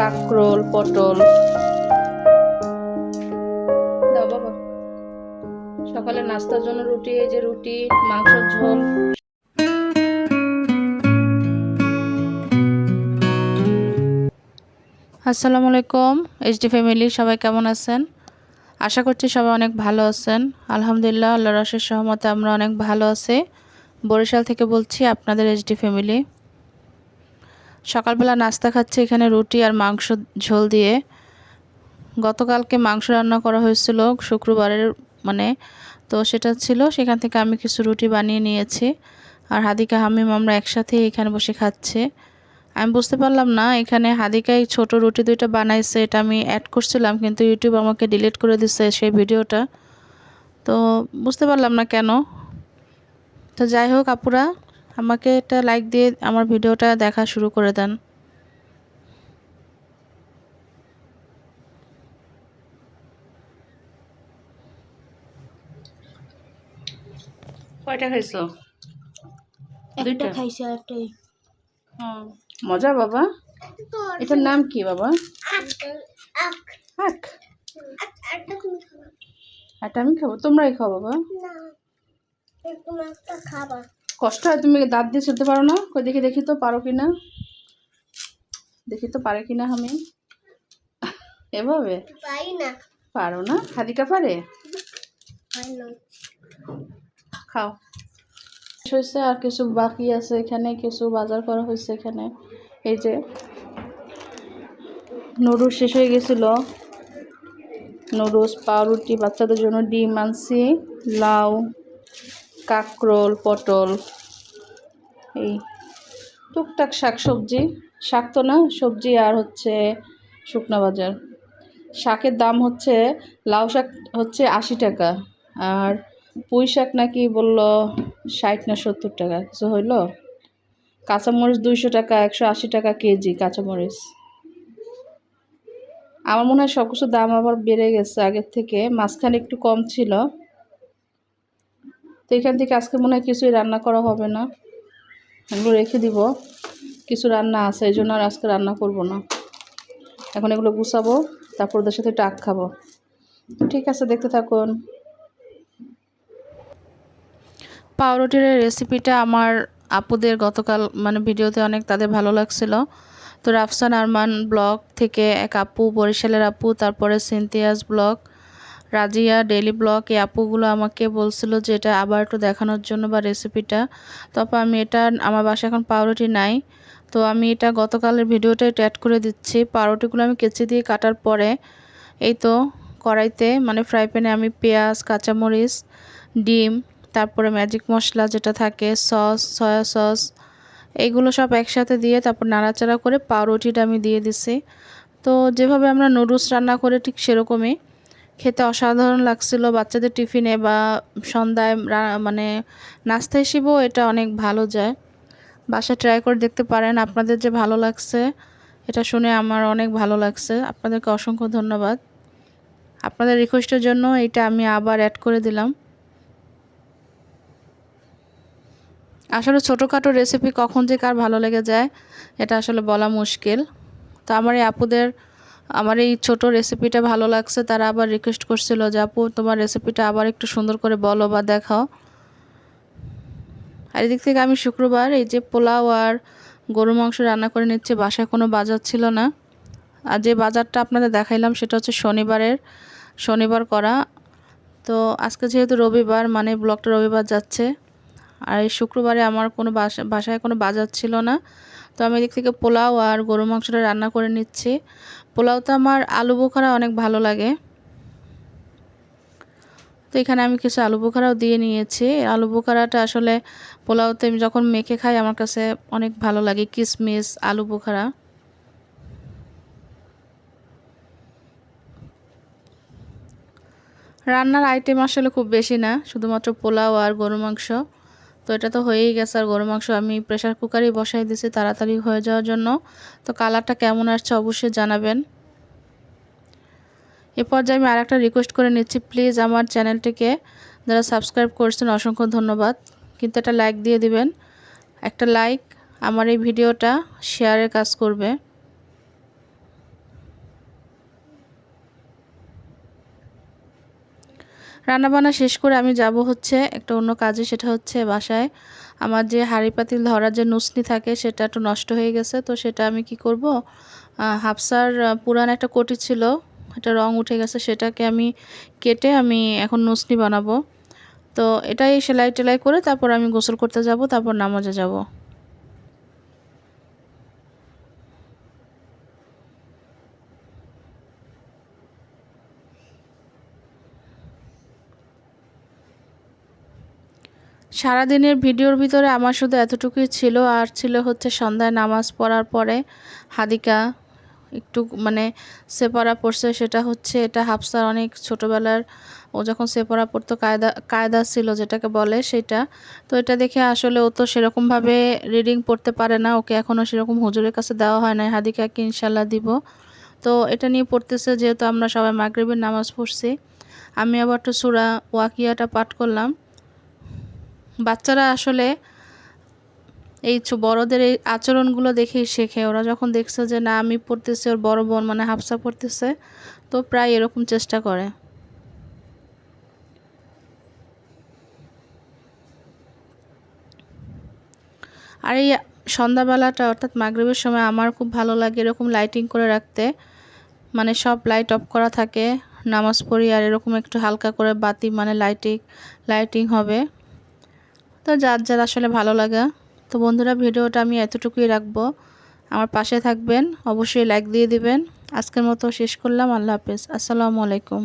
কাকরোল, পটল। সকালে নাস্তার জন্য রুটি, এই যে রুটি, মাংসের ঝোল। আসসালামু আলাইকুম এইচডি ফ্যামিলি সবাই কেমন আছেন? আশা করছি সবাই অনেক ভালো আছেন। আলহামদুলিল্লাহ আল্লাহ রসের সহমতে আমরা অনেক ভালো আছি। বরিশাল থেকে বলছি আপনাদের এইচডি ফ্যামিলি সকালবেলা নাস্তা খাচ্ছি এখানে রুটি আর মাংস ঝোল দিয়ে। গতকালকে মাংস রান্না করা হয়েছিল শুক্রবারের মানে। তো সেটা ছিল, সেখান থেকে আমি কিছু রুটি বানিয়ে নিয়েছি আর হাদিকা, হামিম আমরা একসাথে এখানে বসে খাচ্ছে। আমি বুঝতে পারলাম না, এখানে হাদিকাই ছোট রুটি দুইটা বানাইছে, এটা আমি অ্যাড করছিলাম, কিন্তু ইউটিউব আমাকে ডিলিট করে দিচ্ছে সেই ভিডিওটা। তো বুঝতে পারলাম না কেন। তো যাই হোক, আপুরা আমাকে একটা লাইক দিয়ে আমার ভিডিওটা দেখা শুরু করে দেন। কয়টা খাইছো? দুইটা? খাইছি একটাই। মজা বাবা? এটার নাম কি বাবা? হাক এটা আমি খাব। তোমরাই খাও বাবা। খাবা। কষ্ট হয় তুমি দাঁত দিয়ে ছুটতে পারো না। কই দেখি দেখি তো পারো কি না দেখি তো পারে কি না আমি। এভাবে? না। পারো না? হাদিকা পারে? খাও। শেষ হয়েছে আর কিছু বাকি আছে এখানে কিছু বাজার করা হয়েছে এখানে। এই যে নুডলস শেষ হয়ে গেছিল। নুডলস পাউরুটি বাচ্চাদের জন্য ডিম আনছি। লাউ কাকরোল পটল। এই টুকটাক শাক সবজি শাক তো না, সবজি আর হচ্ছে শুকনা বাজার। শাকের দাম হচ্ছে, লাউ শাক হচ্ছে আশি টাকা আর পুঁই শাক নাকি বলল ষাট না সত্তর টাকা, কিছু হইল? কাঁচামরিচ দুইশো টাকা, একশো আশি টাকা কেজি কাঁচামরিচ। আমার মনে হয় সব কিছু দাম আবার বেড়ে গেছে, আগের থেকে মাঝখানে একটু কম ছিল। তো এখান থেকে আজকে মনে হয় কিছুই রান্না করা হবে না। এগুলো রেখে দিব। কিছু রান্না আছে, এই জন্য আর আজকে রান্না করব না। এখন এগুলো গুছাবো, তারপর ওদের সাথে আখ খাব। ঠিক আছে, দেখতে থাকুন। পাউরুটির রেসিপিটা আমার আপুদের গতকাল মানে ভিডিওতে অনেক তাদের ভালো লাগছিল। তো রাফসান আরমান ব্লগ থেকে এক আপু, বরিশালের আপু, তারপরে Synthia's blog. Razia daily blog, এই আপুগুলো আমাকে বলছিল যে এটা আবার একটু দেখানোর জন্য বা রেসিপিটা তারপর আমি এটা, আমার বাসায় এখন পাউরুটি নাই। তো আমি এটা গতকালের ভিডিওটা একটু অ্যাড করে দিচ্ছি। পাউরুটিগুলো আমি কেচি দিয়ে কাটার পরে এই তো কড়াইতে মানে ফ্রাই প্যানে আমি পেঁয়াজ, কাঁচামরিচ, ডিম, তারপরে ম্যাজিক মশলা যেটা থাকে সস সয়া সস এইগুলো সব একসাথে দিয়ে তারপর নাড়াচাড়া করে পাউরুটিটা আমি দিয়ে দিছি। তো যেভাবে আমরা নুডলস রান্না করে ঠিক সেরকমই। খেতে অসাধারণ লাগছিল, বাচ্চাদের টিফিনে বা সন্ধ্যায় মানে নাস্তা হিসেবেও এটা অনেক ভালো যায়। বাসা ট্রাই করে দেখতে পারেন, আপনাদের যে ভালো লাগছে, এটা শুনে আমার অনেক ভালো লাগছে। আপনাদেরকে অসংখ্য ধন্যবাদ। আপনাদের রিকোয়েস্টের জন্য এটা আমি আবার অ্যাড করে দিলাম। আসলে ছোটোখাটো রেসিপি কখন যে কার ভালো লেগে যায়, এটা আসলে বলা মুশকিল। তো আমার এই আপুদের আমার এই ছোট রেসিপিটা ভালো লাগছে। তারা আবার রিকোয়েস্ট করছিল যে, আপু, তোমার রেসিপিটা আবার একটু সুন্দর করে বলো বা দেখাও। আর এদিক থেকে আমি শুক্রবার এই যে পোলাও আর গরু মাংস রান্না করে নিচ্ছে, বাসায় কোনো বাজার ছিল না। আর যে বাজারটা আপনাদের দেখাইলাম, সেটা হচ্ছে শনিবারের, শনিবার করা। তো আজকে যেহেতু রবিবার মানে ব্লগটা রবিবার যাচ্ছে। আর এই শুক্রবারে আমার কোনো বাসা, বাসায় কোনো বাজার ছিল না। তো আমি এদিক থেকে পোলাও আর গরু মাংসটা রান্না করে নিচ্ছি। পোলাও তো আমার আলু বোখারা অনেক ভালো লাগে। তো এখানে আমি কিছু আলু বোখারাও দিয়ে নিয়েছি। আলু বোখারাটা আসলে পোলাওতে আমি যখন মেখে খাই আমার কাছে অনেক ভালো লাগে কিশমিশ আলু বোখারা। রান্নার আইটেম আসলে খুব বেশি না, শুধুমাত্র পোলাও আর গরু মাংস। তো এটা তো হয়েই গেছে। আর গরু মাংস আমি প্রেশার কুকারেই বসাই দিয়েছি তাড়াতাড়ি হয়ে যাওয়ার জন্য। তো কালারটা কেমন আসছে অবশ্যই জানাবেন। এ পর্যায়ে আমি আরেকটা রিকোয়েস্ট করে নিচ্ছি। প্লিজ আমার চ্যানেলটিকে যারা সাবস্ক্রাইব করছেন, অসংখ্য ধন্যবাদ। কিন্তু একটা লাইক দিয়ে দিবেন। একটা লাইক আমার এই ভিডিওটা শেয়ারের কাজ করবে। রান্নাবান্না শেষ করে আমি যাব হচ্ছে একটা অন্য কাজে, সেটা হচ্ছে বাসায়। আমার যে হাঁড়ি পাতিল ধরার যে নুসনি থাকে, সেটা একটু নষ্ট হয়ে গেছে, তো সেটা আমি কি করব? হাফসার পুরান একটা কোটি ছিল এটা রং উঠে গেছে, সেটাকে আমি কেটে আমি এখন নুসনি বানাবো। তো এটাই সেলাই টেলাই করে তারপর আমি গোসল করতে যাব, তারপর নামাজে যাব। সারাদিনের ভিডিওর ভিতরে আমার শুধু এতটুকুই ছিল, আর ছিল হচ্ছে সন্ধ্যায় নামাজ পড়ার পরে হাদিকা একটু মানে সেপারা পড়ছে, সেটা হচ্ছে এটা হাফসার অনেক ছোটোবেলার, ও যখন সেপারা পড়তো কায়দা কায়দা ছিল যেটাকে বলে সেটা। তো এটা দেখে আসলে ও তো সেরকমভাবে রিডিং পড়তে পারে না, ওকে এখনও সেরকম হুজুরের কাছে দেওয়া হয় না হাদিকাকে ইনশাল্লাহ দিব। তো এটা নিয়ে পড়তেছে যেহেতু আমরা সবাই মাগরিবের নামাজ পড়ছি। আমি আবার একটু সুরা ওয়াকিয়াটা পাঠ করলাম। বাচ্চারা আসলে এই বড়দের এই আচরণগুলো দেখেই শেখে। ওরা যখন দেখছে যে, না, আমি পড়তেছি, ওর বড় বোন মানে হাফসা পড়তেছে, তো প্রায় এরকম চেষ্টা করে। আর এই সন্ধ্যাবেলাটা, অর্থাৎ মাগরিবের সময় আমার খুব ভালো লাগে এরকম লাইটিং করে রাখতে। মানে সব লাইট অফ করা থাকে, নামাজ পড়ি আর এরকম একটু হালকা করে বাতি মানে লাইটিং লাইটিং হবে। তো যার যার আসলে ভালো লাগা। তো বন্ধুরা, ভিডিওটা আমি এতটুকুই রাখব। আমার পাশে থাকবেন, অবশ্যই লাইক দিয়ে দিবেন। আজকের মতো শেষ করলাম। আল্লাহ হাফেজ। আসসালামু আলাইকুম।